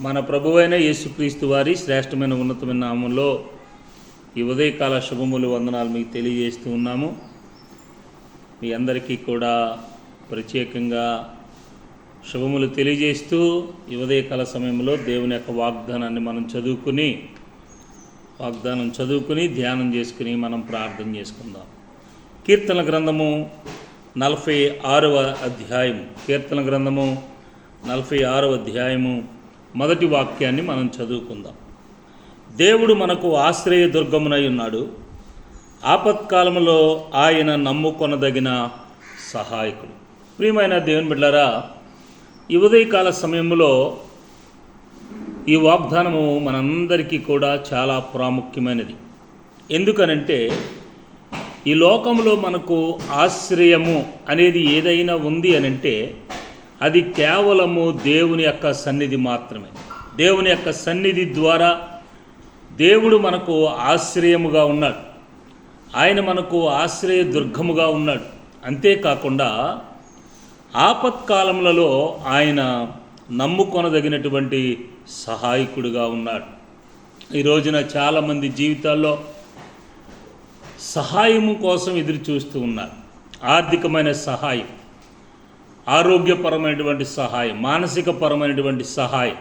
మన ప్రభువైన యేసుక్రీస్తు వారి శ్రేష్టమైన ఉన్నతమైన నామంలో ఈ ఉదయకాల శుభములు వందనాలు మీకు తెలియజేస్తూ ఉన్నాము. మీ అందరికీ కూడా ప్రత్యేకంగా శుభములు తెలియజేస్తూ ఈ ఉదయకాల సమయంలో దేవుని యొక్క వాగ్దానాన్ని మనం చదువుకుని వాగ్దానం చదువుకుని ధ్యానం చేసుకుని మనం ప్రార్థన చేసుకుందాం. కీర్తన గ్రంథము నలభై ఆరవ అధ్యాయము. కీర్తన గ్రంథము నలభై ఆరవ అధ్యాయము. మొదటి వాక్యాన్ని మనం చదువుకుందాం. దేవుడు మనకు ఆశ్రయ దుర్గమునై ఉన్నాడు. ఆపత్కాలంలో ఆయన నమ్ముకొనదగిన సహాయకుడు. ప్రియమైన దేవుని బిడ్డారా ఈ ఉదయకాల సమయంలో ఈ వాగ్దానము మనందరికీ కూడా చాలా ప్రాముఖ్యమైనది. ఎందుకనంటే ఈ లోకంలో మనకు ఆశ్రయము అనేది ఏదైనా ఉంది అనంటే అది కేవలము దేవుని యొక్క సన్నిధి మాత్రమే. దేవుని యొక్క సన్నిధి ద్వారా దేవుడు మనకు ఆశ్రయముగా ఉన్నాడు. ఆయన మనకు ఆశ్రయ దుర్గముగా ఉన్నాడు. అంతేకాకుండా ఆపత్కాలములలో ఆయన నమ్ముకొనదగినటువంటి సహాయకుడిగా ఉన్నాడు. ఈ రోజున చాలామంది జీవితాల్లో సహాయము కోసం ఎదురు చూస్తూ ఉన్నారు. ఆర్థికమైన సహాయం ఆరోగ్యపరమైనటువంటి సహాయం మానసికపరమైనటువంటి సహాయం.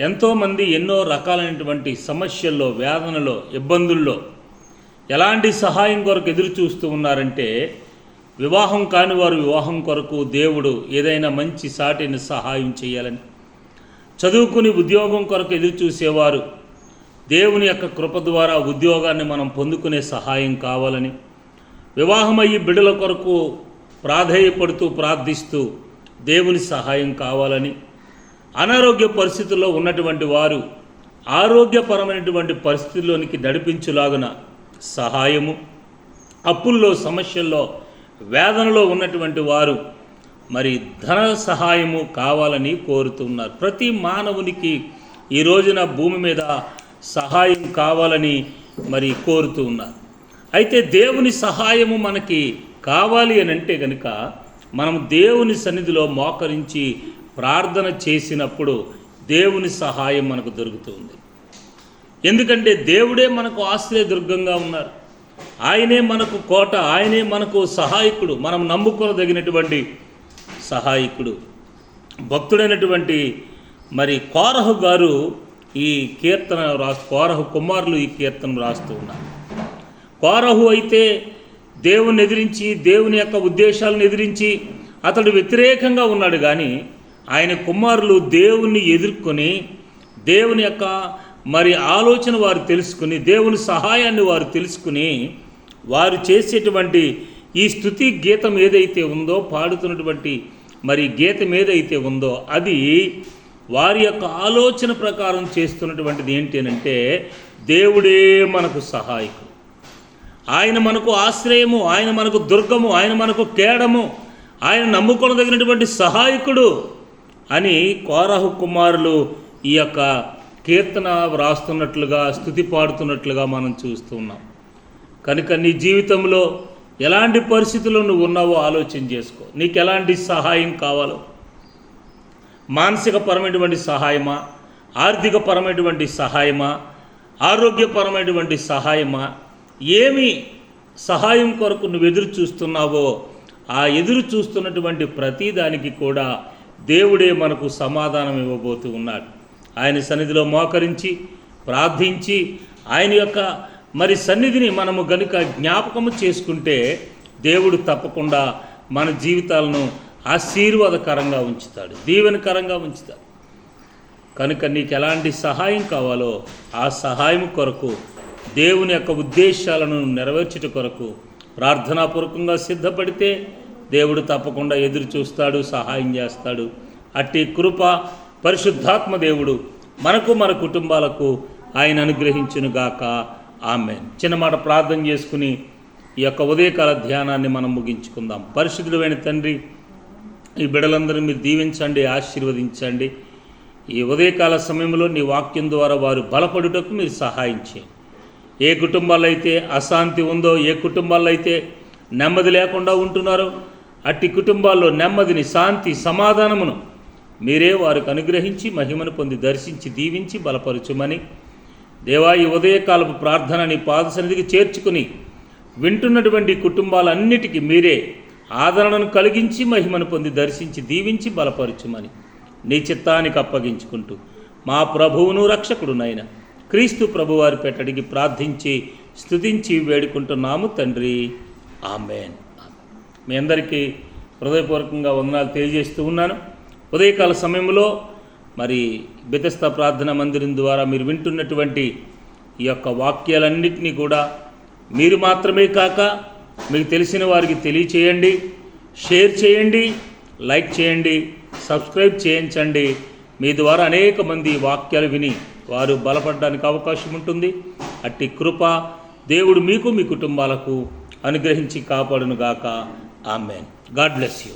ఎంతోమంది ఎన్నో రకాలైనటువంటి సమస్యల్లో వేదనలో ఇబ్బందుల్లో ఎలాంటి సహాయం కొరకు ఎదురు చూస్తూ ఉన్నారంటే వివాహం కాని వారు వివాహం కొరకు దేవుడు ఏదైనా మంచి సాటిని సహాయం చేయాలని. చదువుకుని ఉద్యోగం కొరకు ఎదురు చూసేవారు దేవుని యొక్క కృప ద్వారా ఉద్యోగాన్ని మనం పొందుకునే సహాయం కావాలని. వివాహమయ్యి బిడ్డల కొరకు ప్రాధేయపడుతూ ప్రార్థిస్తూ దేవుని సహాయం కావాలని అనారోగ్య పరిస్థితుల్లో ఉన్నటువంటి వారు ఆరోగ్యపరమైనటువంటి పరిస్థితుల్లోనికి నడిపించులాగున సహాయము అప్పుల్లో సమస్యల్లో వేదనలో ఉన్నటువంటి వారు మరి ధన సహాయము కావాలని కోరుతున్నారు. ప్రతి మానవునికి ఈ రోజున భూమి మీద సహాయం కావాలని మరి కోరుతూ ఉన్నారు. అయితే దేవుని సహాయము మనకి కావాలి అని అంటే కనుక మనం దేవుని సన్నిధిలో మోకరించి ప్రార్థన చేసినప్పుడు దేవుని సహాయం మనకు దొరుకుతుంది ఎందుకంటే దేవుడే మనకు ఆశ్రయదుర్గంగా ఉన్నారు. ఆయనే మనకు కోట ఆయనే మనకు సహాయకుడు మనం నమ్ముకొనదగినటువంటి సహాయకుడు. భక్తుడైనటువంటి మరి కోరహు గారు ఈ కీర్తన రాస్తూ కోరహు కుమారులు ఈ కీర్తన రాస్తూ ఉన్నారు. కోరహు అయితే దేవుని ఎదిరించి దేవుని యొక్క ఉద్దేశాలను ఎదిరించి అతడు వ్యతిరేకంగా ఉన్నాడు కానీ ఆయన కుమారులు దేవుణ్ణి ఎదుర్కొని దేవుని యొక్క మరి ఆలోచన వారు తెలుసుకుని దేవుని సహాయాన్ని వారు తెలుసుకుని వారు చేసేటువంటి ఈ స్థుతి గీతం ఏదైతే ఉందో పాడుతున్నటువంటి మరి గీతం ఏదైతే ఉందో అది వారి యొక్క ఆలోచన ప్రకారం చేస్తున్నటువంటిది ఏంటి అంటే దేవుడే మనకు సహాయకుడు. ఆయన మనకు ఆశ్రయము ఆయన మనకు దుర్గము ఆయన మనకు కేడము ఆయన నమ్ముకొనదగినటువంటి సహాయకుడు అని కోరహు కుమారులు ఈ యొక్క కీర్తన వ్రాస్తున్నట్లుగా స్థుతి పాడుతున్నట్లుగా మనం చూస్తున్నాం కనుక నీ జీవితంలో ఎలాంటి పరిస్థితుల్లో నువ్వు ఉన్నావో ఆలోచన చేసుకో. నీకు ఎలాంటి సహాయం కావాలో? మానసికపరమైనటువంటి సహాయమా? ఆర్థికపరమైనటువంటి సహాయమా? ఆరోగ్యపరమైనటువంటి సహాయమా? ఏమి సహాయం కొరకు నువ్వు ఎదురు చూస్తున్నావో ఆ ఎదురు చూస్తున్నటువంటి ప్రతిదానికి కూడా దేవుడే మనకు సమాధానం ఇవ్వబోతూ ఉన్నాడు. ఆయన సన్నిధిలో మోకరించి ప్రార్థించి ఆయన యొక్క మరి సన్నిధిని మనము గనుక జ్ఞాపకము చేసుకుంటే దేవుడు తప్పకుండా మన జీవితాలను ఆశీర్వాదకరంగా ఉంచుతాడు దీవెనకరంగా ఉంచుతాడు. కనుక నీకు ఎలాంటి సహాయం కావాలో ఆ సహాయం కొరకు దేవుని యొక్క ఉద్దేశాలను నెరవేర్చుట కొరకు ప్రార్థనాపూర్వకంగా సిద్ధపడితే దేవుడు తప్పకుండా ఎదురు చూస్తాడు సహాయం చేస్తాడు. అట్టి కృప పరిశుద్ధాత్మ దేవుడు మనకు మన కుటుంబాలకు ఆయన అనుగ్రహించునుగాక ఆమె చిన్న మాట ప్రార్థన చేసుకుని ఈ యొక్క ఉదయకాల ధ్యానాన్ని మనం ముగించుకుందాం. పరిశుద్ధుడైన తండ్రి ఈ బిడలందరూ మీరు దీవించండి ఆశీర్వదించండి. ఈ ఉదయకాల సమయంలో నీ వాక్యం ద్వారా వారు బలపడుటకు మీరు సహాయం చేయండి. ఏ కుటుంబాల్లో అయితే అశాంతి ఉందో ఏ కుటుంబాల్లో అయితే నెమ్మది లేకుండా ఉంటున్నారో అట్టి కుటుంబాల్లో నెమ్మదిని శాంతి సమాధానమును మీరే వారికి అనుగ్రహించి మహిమను పొంది దర్శించి దీవించి బలపరచుమని దేవా ఈ ఉదయకాలపు ప్రార్థన నీ చేర్చుకుని వింటున్నటువంటి కుటుంబాలన్నిటికీ మీరే ఆదరణను కలిగించి మహిమను పొంది దర్శించి దీవించి బలపరచుమని నీ చిత్తానికి అప్పగించుకుంటూ మా ప్రభువును రక్షకుడు నైనా క్రీస్తు ప్రభువారి పెట్టడికి ప్రార్థించి స్థుతించి వేడుకుంటున్నాము తండ్రి. ఆమెన్. మీ అందరికీ హృదయపూర్వకంగా వందనాలు తెలియజేస్తూ ఉన్నాను. ఉదయకాల సమయంలో మరి బితస్త ప్రార్థన మందిరం ద్వారా మీరు వింటున్నటువంటి ఈ యొక్క వాక్యాలన్నింటినీ కూడా మీరు మాత్రమే కాక మీకు తెలిసిన వారికి తెలియచేయండి షేర్ చేయండి లైక్ చేయండి సబ్స్క్రైబ్ చేయించండి. మీ ద్వారా అనేక మంది వాక్యాలు విని వారు బలపడడానికి అవకాశం ఉంటుంది. అట్టి కృప దేవుడు మీకు మీ కుటుంబాలకు అనుగ్రహించి కాపాడునుగాక. ఆమెన్. God bless you.